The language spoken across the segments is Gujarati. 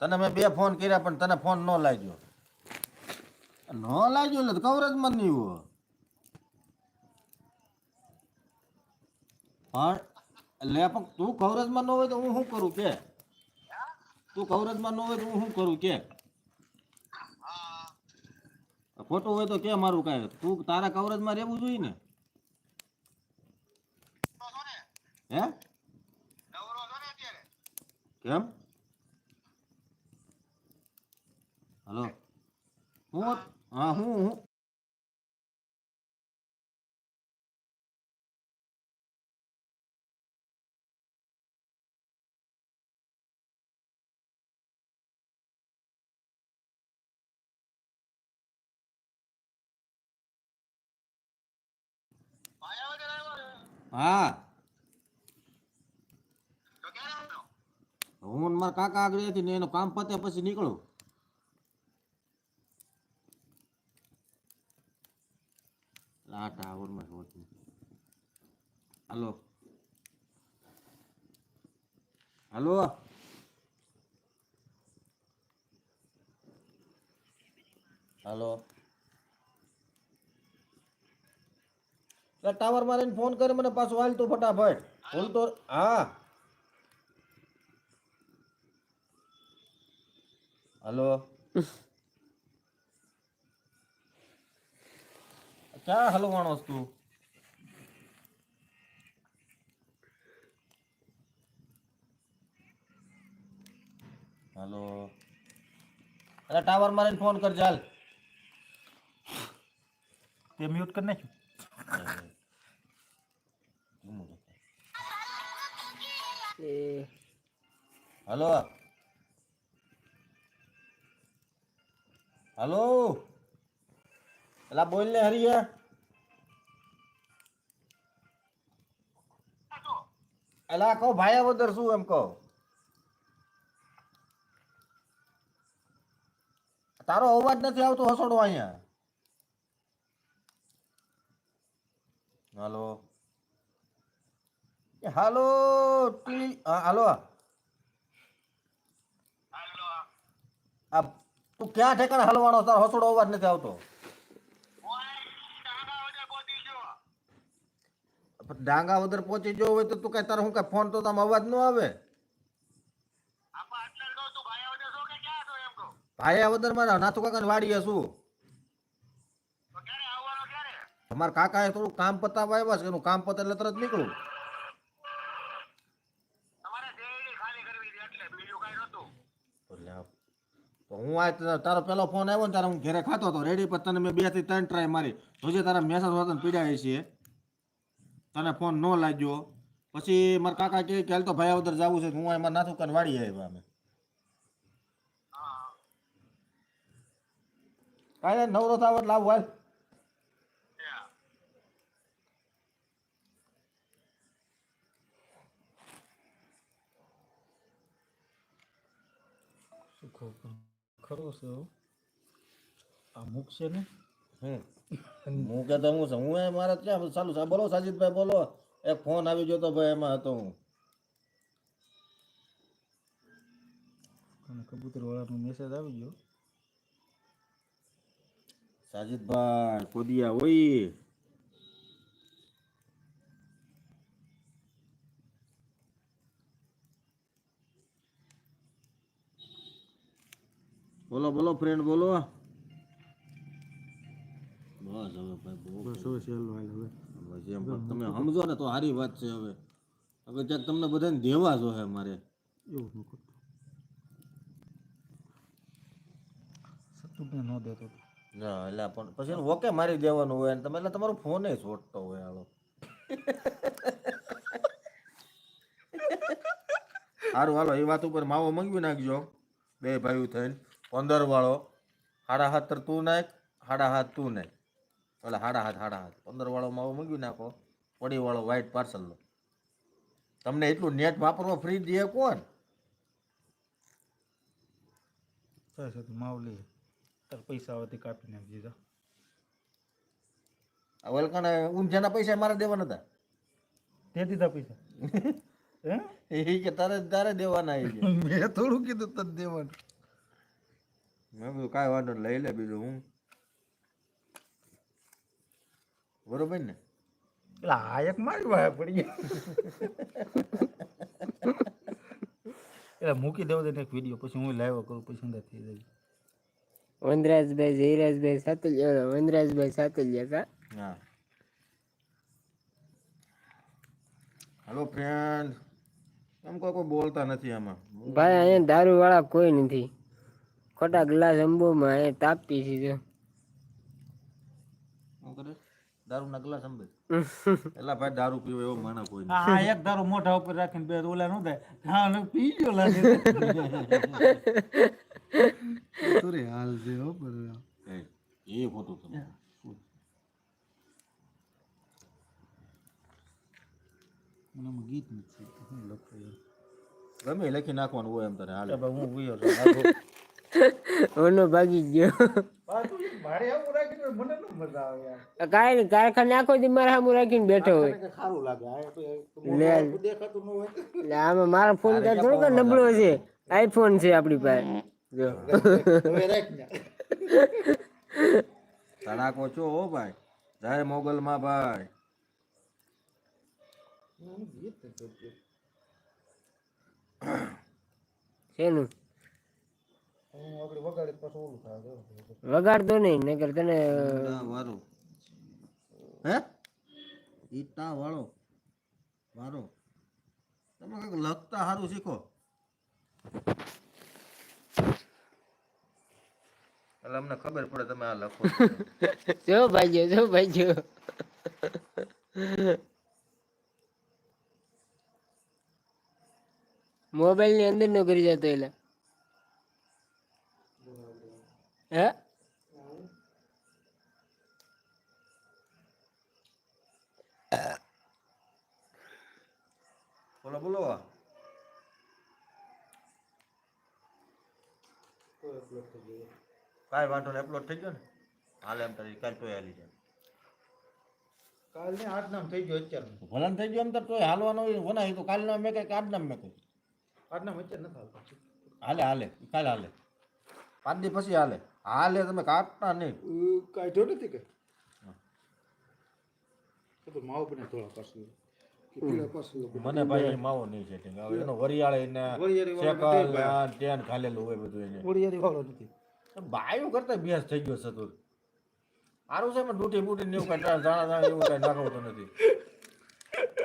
તને મેં બે ફોન કર્યા પણ તને ફોન ન લાગ્યો. ન લાગ્યો એટલે કવરેજમાં જ નહીં હોય પણ લે પણ તું કવરેજમાં ન હોય તો હું શું કરું કે? તું કવરેજમાં ન હોય તો હું શું કરું કે? ખોટું હોય તો કે મારું કાંઈ? તું તારા કવરેજમાં રહેવું જોઈએ ને. હે? કેમ? હલો. હું હા હું હું હા. હું મારા કાકા આગળ હતી ને એનું કામ પતે પછી નીકળું. આ ટાવરમાં શોધ હાલો. હાલો. હાલો. ટાવર મારીને ફોન કરે મને પાછું હાલ તું ફટાફટ. ફોન તો હા. હલો. ક્યાં હલવાણો તું હલો. અરે ટાવર મારીને ફોન કર ચાલ તે મ્યુટ કરી નાખ્યું? હલો. હલો. એલા બોલ ને હરિયા એલા કહો ભાઈ વગર શું એમ કહો? તારો અવાજ નથી આવતો હસોડો અહીંયા. હાલો. હાલો હાલો. આ તું ક્યાં ઠેકાણે હલવાનો તારો હસોડો અવાજ નથી આવતો પણ ડાંગા વગર પહોંચી જવો હોય તો તું કઈ તારે હું કઈ ફોન તો તમે અવાજ ન આવે? ભાઈ વદર મારા નાથુ કાકા વાડીએ છું અમારા કાકાએ થોડું કામ પતાવવા આવ્યા છે, એનું કામ પતે એટલે તરત નીકળું. તો હું આ તારો પેલો ફોન આવ્યો ને તારે હું ઘરે ખાતો હતો. રેડી પર તને મેં બેથી ત્રણ ટ્રાય મારી. જોજે તારા મેસેજ હોતા પીડાય છે. તને ફોન ન લાગ્યો. પછી મારા કાકા કે, હાલ તો ભાઈ ઉધર જવું છે હું એમાં નાથું કાન વાળી આવ્યા અમે કાંઈ નવરો થાવ લાવું હાલ. ખરો છે. આ મૂકશે ને? હું તો હું હું એ મારે ક્યાં ચાલુ છે? બોલો સાજીદભાઈ બોલો. એક ફોન આવી ગયો તો ભાઈ એમાં હતો હું. કબૂતર વાળાનો મેસેજ આવી ગયો. સાજીદભાઈ કોદિયા ઓય. બોલો બોલો ફ્રેન્ડ બોલો. હવે. તમે સમજો ને તો સારી વાત છે હવે. હવે ક્યાંક તમને બધાને દેવા જો હે મારે. એવું ન કરતો. સતુને ન દેતો ના એટલે પણ પછી ઓકે મારી દેવાનું હોય તમે એટલે તમારો ફોન છોડતો હોય હાલો. સારું હાલો એ વાત ઉપર માવો મંગવી નાખજો બે ભાઈઓ થઈને. પંદર વાળો. હાડા હાથ તું નાખ હાડા હાથ તું નાખ. એટલે હાડા હાથ હાડા હાથ. પંદર વાળો માવો મંગવી નાખો પડી વાળો વ્હાઈટ પાર્સલનો તમને એટલું નેટ વાપરવા ફ્રી દે કોણ? માવ લઈએ તાર પૈસા આવતી કાપી નાખી દીધા આ વલકાને ઊંઝાના પૈસા મારે દેવાના તે દીધા પૈસા એ કે તારે તારે દેવાના મેં થોડું કીધું તને દેવાનું. મેં કીધું કાંઈ વાંધો નહીં, લઈ લે બીજું હું. બરોબર ને? એટલે હાયક મારી વાય પડી એટલે મૂકી દેવો એક વીડિયો પછી હું લાઈવ કરું પછી અંદર થઈ જાય. વનરાજભાઈ જયરાજભાઈ સાતલિયા વનરાજભાઈ સાતલિયા કા હા. હેલો ફ્રેન્ડ એમ કોઈ કોઈ બોલતા નથી આમાં. ભાઈ અહીંયા દારૂ વાળા કોઈ નથી. ખોટા ગ્લાસ અંબોમાં એ તાપી છે જો. શું કરે? દારૂના ગ્લાસ સંભે એટલે ભાઈ દારૂ પીવો એવો માણસ કોઈ હા એક દારૂ મોઢા ઉપર રાખીને બે ઓલા નું થાય. હા ને પી ગયો લાગે તુરે હાલ છે હો પર એ ફોટો તમે. મને ગીત નથી લખો ગમે લખી નાખવાનું હોય એમ તને હાલે. ભાઈ હું ઓનો ભાગી ગયો. મારે આવું રાખીને મને ન મજા આવે યાર. કાંઈ નહીં કારખાને આખો દી મારા સામું રાખીને બેઠો હોય. સારું લાગે આ તો લે. મોઢું દેખાતું ન હોય. એટલે આમાં મારો ફોન કાંઈ થોડો નબળો છે. આઈફોન છે આપણી પાસે. જો. હવે રાખ ને. તડાકો છો હો ભાઈ. જય મોગલમાં ભાઈ. શેનું? વગાડે પાછું ઓલું થાય વગાડતો નહીં નકર તને વારો હે? ઈટા વાળો વારો. તમે કંઈક લખતા સારું શીખો. એટલે અમને ખબર પડે તમે આ લખો છો. જો ભાઈ જો ભાઈ જો મોબાઈલની અંદર નો કરી જતો એટલે હે? બોલો બોલો. કાંઈ વાંધો નહીં અપલોડ થઈ ગયો ને? હાલે એમ તારી કાલ તોય હાલી જાય. કાલ ને આઠ નામ થઈ ગયો અત્યારે ભલન થઈ ગયો એમ તો તોય હાલવાનો વનાય તો તો કાલના મેં કઈ આઠ નામ મેં કઈ. આઠ નામ અત્યારે નથી હાલે હાલે કાલે હાલે. પાંચ દી પછી હાલે. હાલે તમે કાપતા નહીં. કાઢ્યો નથી કે? તો માવો પણ થોડા પાછું મને ભાઈ માવો નહીં છે હવે એનો વરિયાળે ને શેકલ ટેન ખાલેલું હોય બધું એને. વરિયાળી વાળો નથી. બાયું કરતા બેસ થઈ ગયો સતુર સારું છે પણ ડૂટી બૂટી ને એવું કઈ જાણા જાણા એવું કઈ નાખવતો નથી.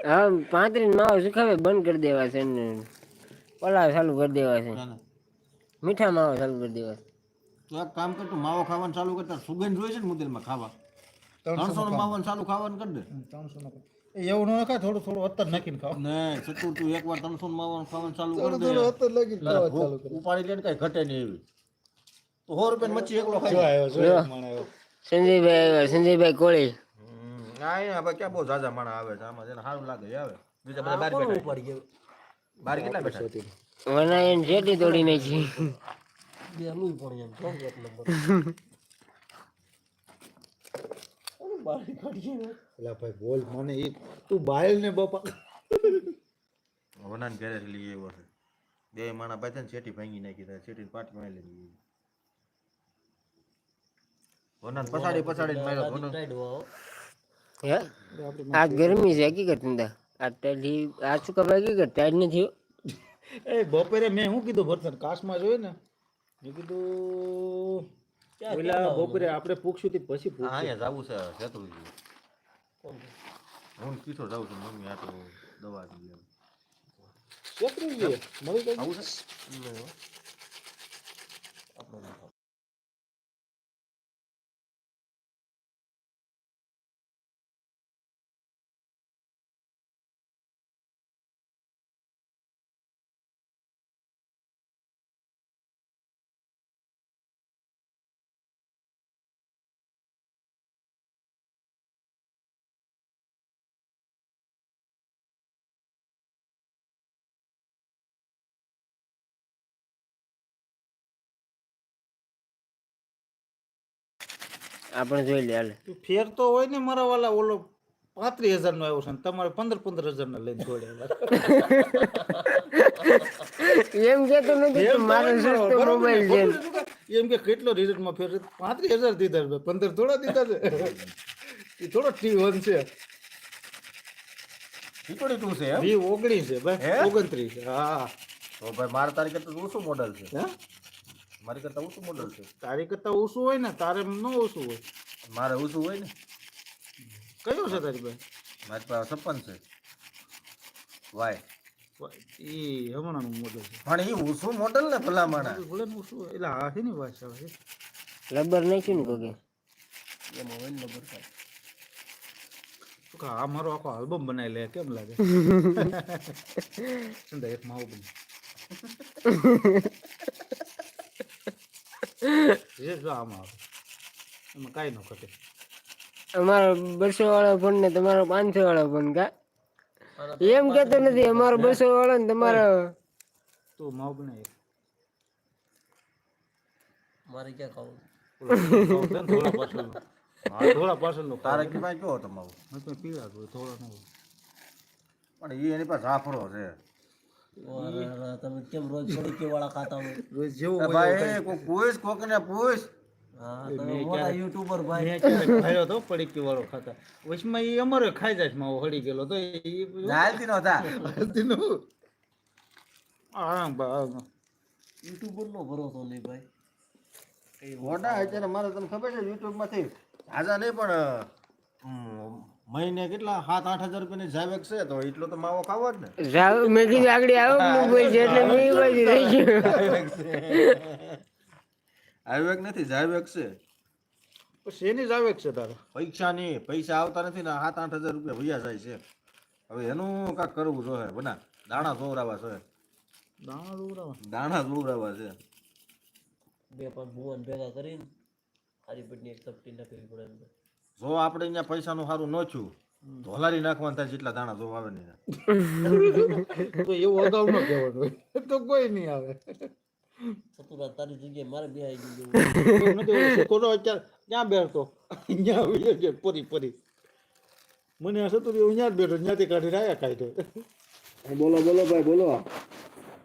હા પાંત્રીસ માવો સુખાવે બંધ કરી દેવા છે ને પલાવ ચાલુ કરી દેવા છે. મીઠા માવો ચાલુ કરી દેવા છે. તો એક કામ કર તું માવો ખાવાનું ચાલુ કરતા સુગંધ જોઈએ છે ને મુદેલમાં ખાવા. ત્રણસો નો માવો ચાલુ ખાવાનું કરી દે. ત્રણસો નો એવું ન ખાય થોડું થોડું અત્તર નાખીને ખાવ. ને સતુર તું એકવાર ત્રણસો નો માવો ખાવાનું ચાલુ કરી દે. અત્તર નાખીને ખાવા ચાલુ કર. ઉપાડી લે ને કઈ ઘટે નહીં એવી. તો સો રૂપિયા મચ્છી એકલો ખાઈ આવ્યો જો એક આવ્યો. સંજયભાઈ સંજયભાઈ કોળી. ના અહીંયા હવે ક્યાં બહુ ઝાઝા માણસ આવે છે આમાં જેને સારું લાગે આવે. બીજા બધા બહાર બેઠા બાર કેટલા બેઠા વનાયન જેટી તોડી નાખી બેલું પડી એમ ત્રણ એક નંબર એલા ભાઈ બોલ મને એ તું બાયલ ને બાપા વનાન ઘરે લઈ આવ્યો છે બે માણા ભાઈ છે ને છેટી ભાંગી નાખી તા છેટી પાટી માં લઈ વનાન પછાડી પછાડી માર્યો વનાન હે આ ગરમી છે હકીકત અંદર આ ટાઢી આ શું કરવા હકીકત ટાઈડ નથી. એ બપોરે મેં શું કીધું ભરતન કાશમાં જોયું ને મેં કીધું પેલા બપોરે આપણે પૂછ્યું તી પછી પૂછ્યું અહીંયા જાવું છે શેત્રુજી હું પીછો જાઉં છું મમ્મી આ તો દવા આપી લે મમ્મી મળી ગઈ? આવું છે? આપણે આપણે જોઈ લે હાલે. તું ફેર તો હોય ને મારા વાલા ઓલો પાંત્રીસ હજાર નો આવ્યો છે તમારે પંદર પંદર હજાર ના લઈને જોડે એમ. કેતો નથી કે મારો સસ્તો મોબાઈલ છે. એમ કે કેટલો રિઝલ્ટમાં ફેર? પાંત્રીસ હજાર દીધા છે પંદર થોડા દીધા છે. એ થોડો ટી વન છે. ટીટોડી તું છે એમ? વી ઓગણીસ છે ભાઈ ઓગણત્રીસ હા. તો ભાઈ મારા તારીખે તો ઓછું મોડલ છે. હે? મારી કરતા ઓછું મોડલ છે. તારી કરતા ઓછું હોય ને તારે ન ઓછું હોય. મારે ઓછું હોય ને? કયું છે તારી ભાઈ મારી પાસે છપ્પન છે. વાય. એ હમણાંનું મોડલ છે. પણ એ ઓછું મોડલ ને ભલા માણા ભલે ઓછું હોય. એટલે હા છે ને ભાષા છે રબર નાખ્યું ને કોકે? આ મારો આખો આલ્બમ બનાવી લે કેમ લાગે? એક માવો બની જે જો આમાં આવે એમાં કાંઈ ન ઘટે અમારો બસો વાળો ફોન ને તમારો પાંચસો વાળો ફોન કા? એમ કેતો નથી અમારો બસો વાળો ને તમારો તું માવો બનાવી મારે ક્યાં ખાવું? ને કયો મેં હોય ધોળા ન હોય પણ એ એની પાસે ઝાફરો છે. તમે કેમ રોજ પડીકી વાળા ખાતા હોય? રોજ જેવું ભાઈ કોઈ. પૂછ કોક ને પૂછ. હા તમે ભાઈ. ખાયો તો પડીકી વાળો ખાતા. વચમાં એ અમારે ખાઈ જાય છે માવો ગયેલો તો એ ચાલતી નહોતા હાલતીનું. હા નો ભરોસો નહીં ભાઈ. મોટા અત્યારે મારે તને ખબર છે યુટ્યુબમાંથી હાજા નહીં પણ મહિને કેટલા? સાત આઠ હજાર રૂપિયાની જાવેક છે તો એટલો તો માવો ખાવો જ ને. રાવ મેં કીધું આગળ આવો મોબાઈલ છે એટલે મેં બાજુ રહી ગયો. જાવેક નથી જાવેક છે. પછી એની જ છે તારે? પૈસા નહીં પૈસા આવતા નથી ને સાત આઠ હજાર રૂપિયા વૈયા જાય છે. હવે એનું કાંઈક કરવું જોઈએ. બના દાણા જોવરાવા છે દાણા દોરાવા. દાણા જોવરાવા છે. બે પાંચ ભુવન ભેગા કરીને હારી પેટની એક સપટી નાખવી પડે. જો આપણે અહીંયા પૈસાનું સારું ન થયું તો નાખવાનું થાય જેટલા દાણા જો આવે ને તો એવું અગાઉ ન કહેવાનું તો કોઈ નહીં આવે. ચતુરા તારી જગ્યાએ મારે બે આવી ગયું કોનો અત્યારે ક્યાં બેઠતો અહીંયા આવી ગયો પરી પરી મને આ સતુરી અહીંયા ત્યાં જ બેઠો ત્યાંથી કાઢી રહ્યા કાઢ્યો બોલો બોલો ભાઈ બોલો.